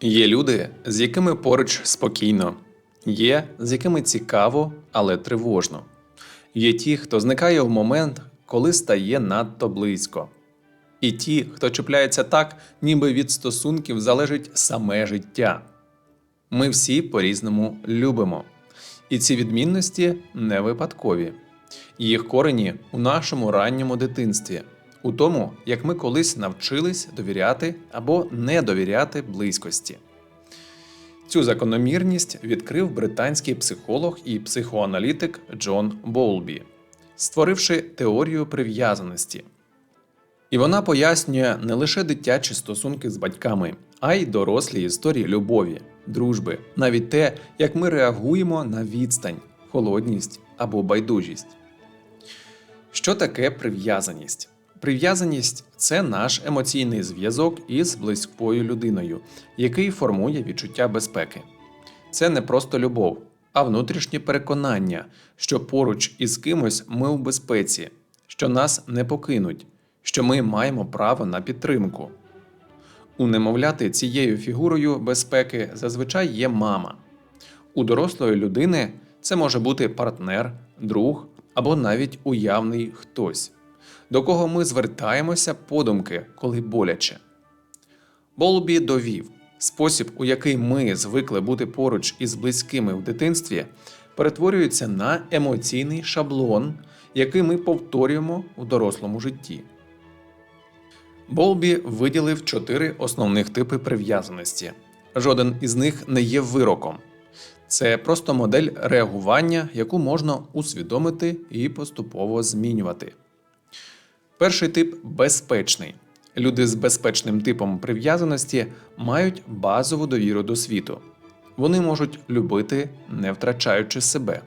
Є люди, з якими поруч спокійно, є, з якими цікаво, але тривожно. Є ті, хто зникає в момент, коли стає надто близько. І ті, хто чіпляється так, ніби від стосунків залежить саме життя. Ми всі по-різному любимо. І ці відмінності не випадкові. Їх корені у нашому ранньому дитинстві, у тому, як ми колись навчились довіряти або не довіряти близькості. Цю закономірність відкрив британський психолог і психоаналітик Джон Боулбі, створивши теорію прив'язаності. І вона пояснює не лише дитячі стосунки з батьками, а й дорослі історії любові, дружби, навіть те, як ми реагуємо на відстань, холодність або байдужість. Що таке прив'язаність? Прив'язаність це наш емоційний зв'язок із близькою людиною, який формує відчуття безпеки. Це не просто любов, а внутрішнє переконання, що поруч із кимось ми у безпеці, що нас не покинуть, що ми маємо право на підтримку. У немовляти цією фігурою безпеки зазвичай є мама. У дорослої людини це може бути партнер, друг або навіть уявний хтось, до кого ми звертаємося подумки, коли боляче. Болбі довів, спосіб, у який ми звикли бути поруч із близькими в дитинстві, перетворюється на емоційний шаблон, який ми повторюємо у дорослому житті. Болбі виділив чотири основних типи прив'язаності. Жоден із них не є вироком. Це просто модель реагування, яку можна усвідомити і поступово змінювати. Перший тип безпечний. Люди з безпечним типом прив'язаності мають базову довіру до світу. Вони можуть любити, не втрачаючи себе,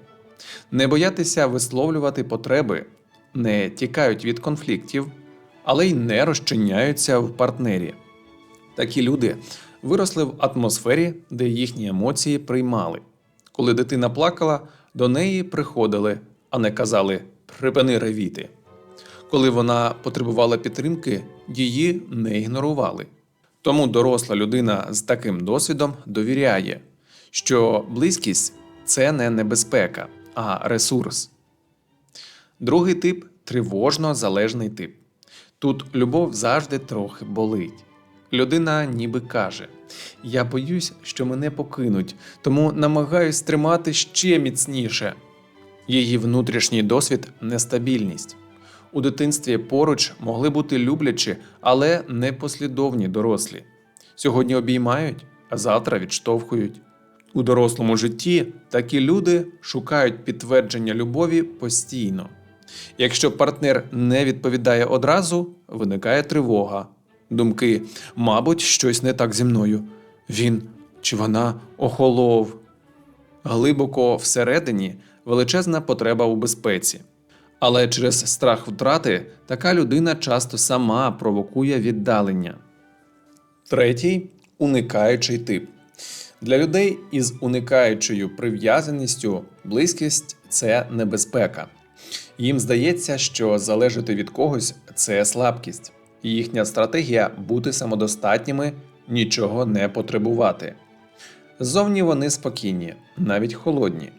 не боятися висловлювати потреби, не тікають від конфліктів, але й не розчиняються в партнері. Такі люди виросли в атмосфері, де їхні емоції приймали. Коли дитина плакала, до неї приходили, а не казали припини ревіти. Коли вона потребувала підтримки, її не ігнорували. Тому доросла людина з таким досвідом довіряє, що близькість це не небезпека, а ресурс. Другий тип тривожно залежний тип. Тут любов завжди трохи болить. Людина ніби каже: Я боюсь, що мене покинуть, тому намагаюсь тримати ще міцніше. Її внутрішній досвід нестабільність. У дитинстві поруч могли бути люблячі, але непослідовні дорослі. Сьогодні обіймають, а завтра відштовхують. У дорослому житті такі люди шукають підтвердження любові постійно. Якщо партнер не відповідає одразу, виникає тривога. Думки, мабуть, щось не так зі мною. Він чи вона охолов. Глибоко всередині величезна потреба у безпеці. Але через страх втрати така людина часто сама провокує віддалення. Третій уникаючий тип. Для людей із уникаючою прив'язаністю близькість це небезпека. Їм здається, що залежати від когось це слабкість, і їхня стратегія бути самодостатніми, нічого не потребувати. Ззовні вони спокійні, навіть холодні.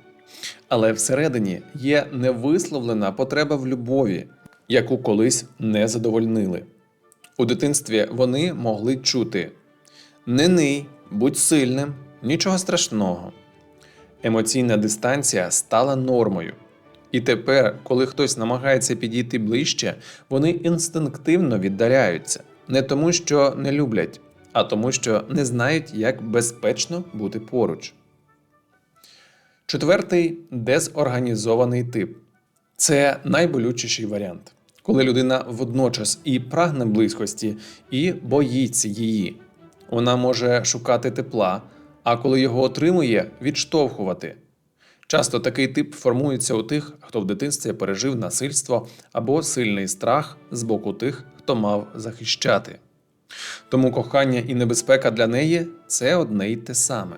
Але всередині є невисловлена потреба в любові, яку колись не задовольнили. У дитинстві вони могли чути: не ний, будь сильним, нічого страшного. Емоційна дистанція стала нормою. І тепер, коли хтось намагається підійти ближче, вони інстинктивно віддаляються не тому, що не люблять, а тому, що не знають, як безпечно бути поруч. Четвертий дезорганізований тип це найболючіший варіант, коли людина водночас і прагне близькості, і боїться її. Вона може шукати тепла, а коли його отримує, відштовхувати. Часто такий тип формується у тих, хто в дитинстві пережив насильство або сильний страх з боку тих, хто мав захищати. Тому кохання і небезпека для неї це одне й те саме.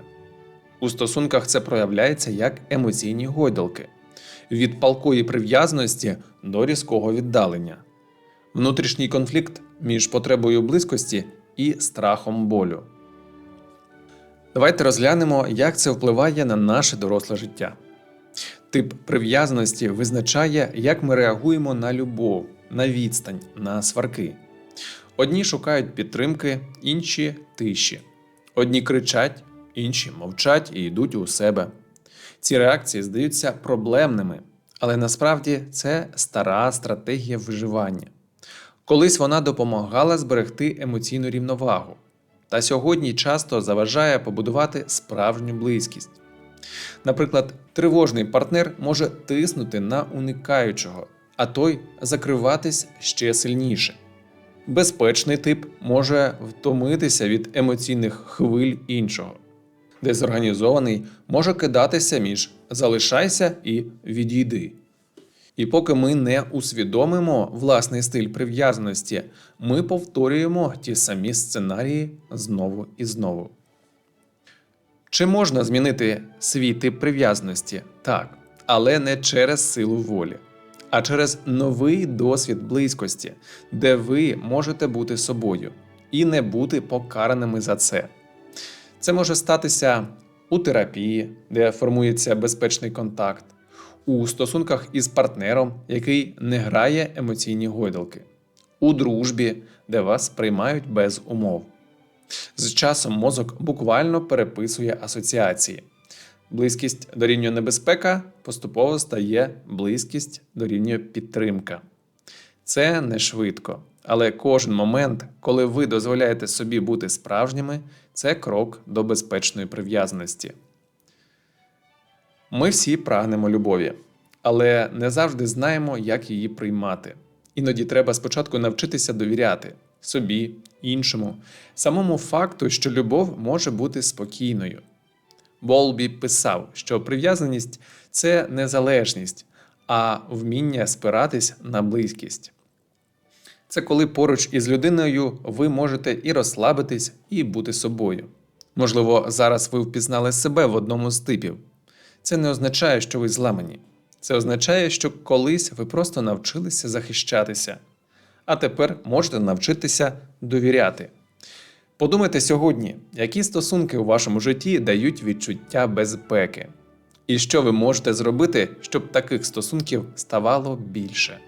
У стосунках це проявляється як емоційні гойдалки від палкої прив'язаності до різкого віддалення, внутрішній конфлікт між потребою близькості і страхом болю. Давайте розглянемо, як це впливає на наше доросле життя. Тип прив'язаності визначає, як ми реагуємо на любов, на відстань, на сварки. Одні шукають підтримки, інші тиші. Одні кричать, інші мовчать і йдуть у себе. Ці реакції здаються проблемними, але насправді це стара стратегія виживання. Колись вона допомагала зберегти емоційну рівновагу, та сьогодні часто заважає побудувати справжню близькість. Наприклад, тривожний партнер може тиснути на уникаючого, а той закриватись ще сильніше. Безпечний тип може втомитися від емоційних хвиль іншого. Дезорганізований може кидатися між залишайся і відійди. І поки ми не усвідомимо власний стиль прив'язаності, ми повторюємо ті самі сценарії знову і знову. Чи можна змінити свій тип прив'язаності? Так, але не через силу волі, а через новий досвід близькості, де ви можете бути собою і не бути покараними за це. Це може статися у терапії, де формується безпечний контакт, у стосунках із партнером, який не грає емоційні гойдалки, у дружбі, де вас приймають без умов. З часом мозок буквально переписує асоціації. Близькість дорівнює небезпека поступово стає близькість дорівнює підтримка. Це не швидко, але кожен момент, коли ви дозволяєте собі бути справжніми, це крок до безпечної прив'язаності. Ми всі прагнемо любові, але не завжди знаємо, як її приймати. Іноді треба спочатку навчитися довіряти собі, іншому, самому факту, що любов може бути спокійною. Болбі писав, що прив'язаність це незалежність, а вміння спиратись на близькість. Це коли поруч із людиною ви можете і розслабитись, і бути собою. Можливо, зараз ви впізнали себе в одному з типів. Це не означає, що ви зламані. Це означає, що колись ви просто навчилися захищатися, а тепер можете навчитися довіряти. Подумайте сьогодні, які стосунки у вашому житті дають відчуття безпеки, і що ви можете зробити, щоб таких стосунків ставало більше.